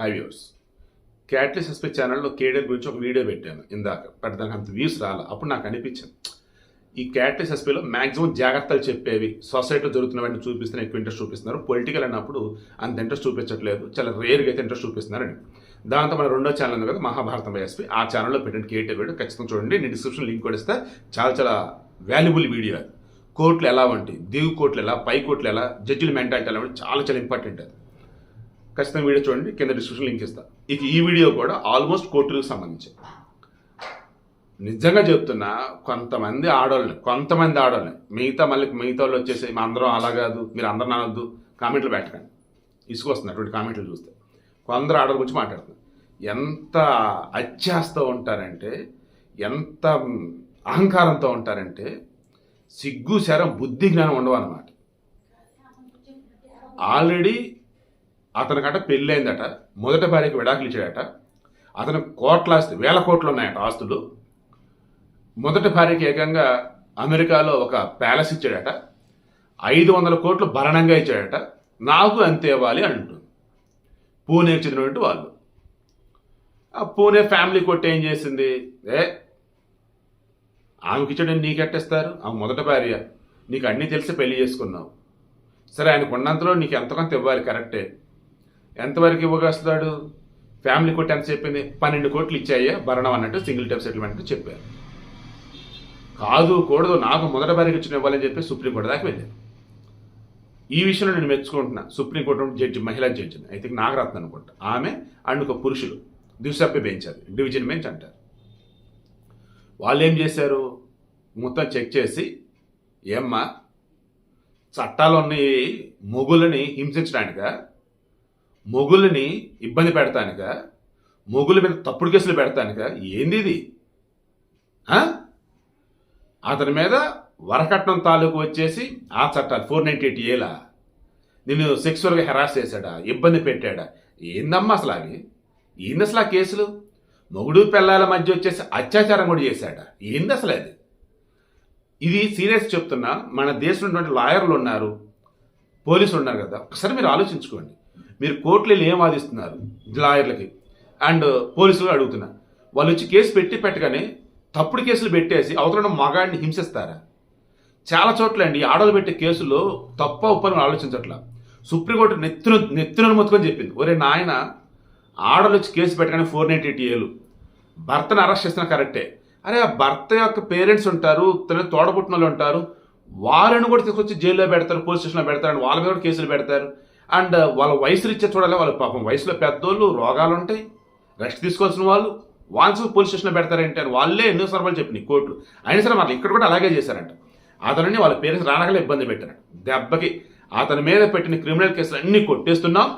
High viewers క్యాట్లెస్ ఛానల్లో cadre గురించి ఒక వీడియో పెట్టాను ఇందాక. బట్ దానికి అంత వ్యూస్ రాలే. అప్పుడు నాకు అనిపించింది. ఈ క్యాట్లెస్ ఎస్పీలో మ్యాక్సిమం జాగ్రత్తలు చెప్పేవి సొసైటీలో జరుగుతున్నవన్నీ చూపిస్తున్న ఎక్కువ ఇంట్రెస్ట్ చూపిస్తున్నారు. పొలిటికల్ అన్నప్పుడు అంత ఇంట్రెస్ట్ చూపించట్లేదు. చాలా రేర్గా అయితే ఇంట్రెస్ట్ చూపిస్తున్నారండి దాంతో మన రెండో ఛానల్ ఉంది కదా మహాభారతం వైఎస్పీ ఆ ఛానల్లో పెట్టండి కేటర్ వీడియో ఖచ్చితంగా చూడండి. నేను డిస్క్రిప్షన్ లింక్ కూడా చాలా చాలా వాల్యుబుల్ వీడియో అది. కోర్టులు ఎలా వంటి దిగు కోర్టులు ఎలా? పై కోర్టులు ఎలా? జడ్జిల మెంటాలిటీ ఎలా చాలా చాలా ఇంపార్టెంట్ అది. ఖచ్చితంగా వీడియో చూడండి కింద డిస్క్రిప్షన్ లింక్ ఇస్తా. ఇక ఈ వీడియో కూడా ఆల్మోస్ట్ కోర్టులకు సంబంధించి. నిజంగా చెప్తున్నా కొంతమంది ఆడవాళ్ళని కొంతమంది ఆడవాళ్ళని మిగతా మళ్ళీ మిగతా వాళ్ళు వచ్చేసి మా అందరం అలా కాదు మీరు అందరం అనొద్దు కామెంట్లు పెట్టకండి. ఇసుకొస్తుంది అటువంటి కామెంట్లు చూస్తే. కొందరు ఆడవాళ్ళ గురించి మాట్లాడుతున్నారు. ఎంత అత్యాస్తో ఉంటారంటే ఎంత అహంకారంతో ఉంటారంటే సిగ్గు శరం బుద్ధి జ్ఞానం ఉండవు అన్నమాట ఆల్రెడీ అతనికట పెళ్ళైందట మొదటి భార్యకి విడాకులు ఇచ్చాడట. అతను కోట్ల ఆస్తి వేల కోట్లు ఉన్నాయట ఆస్తులు. మొదటి భార్యకి ఏకంగా అమెరికాలో ఒక ప్యాలెస్ ఇచ్చాడట. ఐదు వందల కోట్లు భరణంగా ఇచ్చాడట. నాకు అంతే ఇవ్వాలి అంటుంది పూణేకి చెందినటువంటి వాళ్ళు. ఆ పూణే ఫ్యామిలీ కొట్టి ఏం చేసింది? ఏ? ఆమెకి ఇచ్చాడని నీకు ఎట్టేస్తారు ఆమె మొదటి భార్య. నీకు అన్నీ తెలిసి పెళ్ళి చేసుకున్నావు. సరే ఆయనకు ఉన్నంతలో నీకు ఎంతకంత ఇవ్వాలి? కరెక్టే. ఎంతవరకు ఇవ్వగలుస్తాడు ఫ్యామిలీ కోర్టు ఎంత చెప్పింది? పన్నెండు కోట్లు ఇచ్చాయా భరణం అన్నట్టు సింగిల్ టైప్ సెటిల్మెంట్ చెప్పారు. కాదు కూడదు నాకు మొదటి వారికి ఇచ్చిన ఇవ్వాలని చెప్పి సుప్రీంకోర్టు దాకా వెళ్ళాను ఈ విషయంలో నేను మెచ్చుకుంటున్నా. సుప్రీంకోర్టు జడ్జి మహిళా జడ్జిని. అయితే నాగరత్న అనుకుంటా. ఆమె అండ్ ఒక పురుషులు దివసభ్య బెంచ్ అది. డివిజన్ బెంచ్ అంటారు. వాళ్ళు ఏం చేశారు? మొత్తం చెక్ చేసి ఏమ్మా చట్టాలు ఉన్నాయి మొగులని హింసించడానిక? మొగులని ఇబ్బంది పెడతానుక? మొగుల మీద తప్పుడు కేసులు పెడతానుక? ఏంది ఇది? అతని మీద వరకట్నం తాలూకు వచ్చేసి ఆ చట్టాలు ఫోర్ నైంటీ ఎయిట్ ఏలా? నిన్ను సెక్సువల్గా హెరాస్ చేశాడా? ఇబ్బంది పెట్టాడా? ఏందమ్మా అసలు అవి? ఏంది అసలు ఆ కేసులు? మొగుడు పిల్లల మధ్య వచ్చేసి అత్యాచారం కూడా చేశాడా? ఏంది అసలు అది? ఇది సీరియస్ చెప్తున్నా. మన దేశంలో ఉన్నటువంటి లాయర్లు ఉన్నారు పోలీసులు ఉన్నారు కదా ఒకసారి మీరు ఆలోచించుకోండి. మీరు కోర్టులో వెళ్ళి ఏం వాదిస్తున్నారు? లాయర్లకి. అండ్ పోలీసులు అడుగుతున్నా. వాళ్ళు వచ్చి కేసు పెట్టి పెట్టగానే తప్పుడు కేసులు పెట్టేసి అవతల మగాడిని హింసిస్తారా? చాలా చోట్ల అండి ఆడవాళ్ళు పెట్టే కేసులో తప్ప ఉప్పని ఆలోచించట్లా. సుప్రీంకోర్టు నెత్తున నెత్తున మొత్తుకొని చెప్పింది. ఒరే నాయన ఆడలు వచ్చి కేసు పెట్టగానే ఫోర్ నైంటీ ఎయిట్ ఏలు. భర్తను అరెస్ట్ చేసిన కరెక్టే. అరే ఆ భర్త యొక్క పేరెంట్స్ ఉంటారు తన తోడబుట్టిన వాళ్ళు ఉంటారు. వాళ్ళని కూడా తీసుకొచ్చి జైల్లో పెడతారు పోలీస్ స్టేషన్లో పెడతారు and వాళ్ళ మీద కూడా కేసులు పెడతారు. అండ్ వాళ్ళ వయసు రీత్యా చూడాలి వాళ్ళ పాపం వయసులో పెద్దోళ్ళు రోగాలు ఉంటాయి రెస్ట్ తీసుకోవాల్సిన వాళ్ళు వాన్స్ పోలీస్ స్టేషన్లో పెడతారంటే అని వాళ్ళే ఎన్నో సర్వాలు చెప్పినాయి కోర్టు అయినా సరే వాళ్ళు ఇక్కడ కూడా అలాగే చేశారంట. అతనిని వాళ్ళ పేరెంట్స్ రానగలే ఇబ్బంది పెట్టారు దెబ్బకి అతని మీద పెట్టిన క్రిమినల్ కేసులు అన్నీ కొట్టేస్తున్నాం.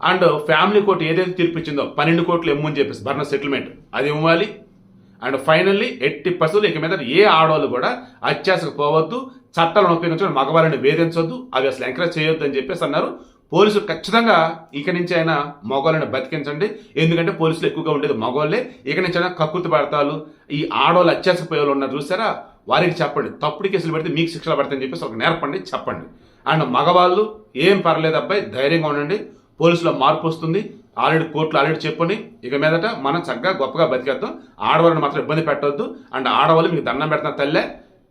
అండ్ ఫ్యామిలీ కోర్టు ఏదైతే తీర్పిచ్చిందో పన్నెండు కోట్లు ఇమ్మని చెప్పేసి భరణ సెటిల్మెంట్ అది ఇవ్వాలి. అండ్ ఫైనల్లీ ఎట్టి పశువులు ఇక మీద ఏ ఆడవాళ్ళు కూడా అత్యాసకు పోవద్దు చట్టాలను ఉపయోగించడం మగవారిని వేధించొద్దు అవి అసలు ఎంకరేజ్ చేయొద్దు అని చెప్పేసి అన్నారు. పోలీసులు ఖచ్చితంగా ఇక నుంచి అయినా మగవాళ్ళని బతికించండి. ఎందుకంటే పోలీసులు ఎక్కువగా ఉండేది మగవాళ్ళే. ఇక నుంచి అయినా కక్కుర్తి పడతాలు. ఈ ఆడవాళ్ళు అత్యాస పోయేవాళ్ళు ఉన్నారు చూసారా? వారికి చెప్పండి. తప్పుడు కేసులు పెడితే మీకు శిక్షలు పడతాయని చెప్పేసి ఒక నేర్పండి చెప్పండి. అండ్ మగవాళ్ళు ఏం పర్లేదు అబ్బాయి ధైర్యంగా ఉండండి. పోలీసులో మార్పు వస్తుంది. ఆల్రెడీ కోర్టులు ఆల్రెడీ చెప్పని ఇక మీదట మనం చక్కగా గొప్పగా బతికేద్దాం. ఆడవాళ్ళని మాత్రం ఇబ్బంది పెట్టొద్దు. అండ్ ఆడవాళ్ళు మీకు దండం పెడుతున్న తల్లే.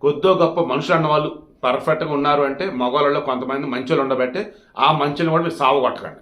కొద్దో గొప్ప మనుషులు అన్న వాళ్ళు పర్ఫెక్ట్గా ఉన్నారు అంటే మగవాళ్ళలో కొంతమంది మంచోళ్ళు ఉండబట్టే ఆ మంచుని కూడా మీరు సాగు కొట్టకండి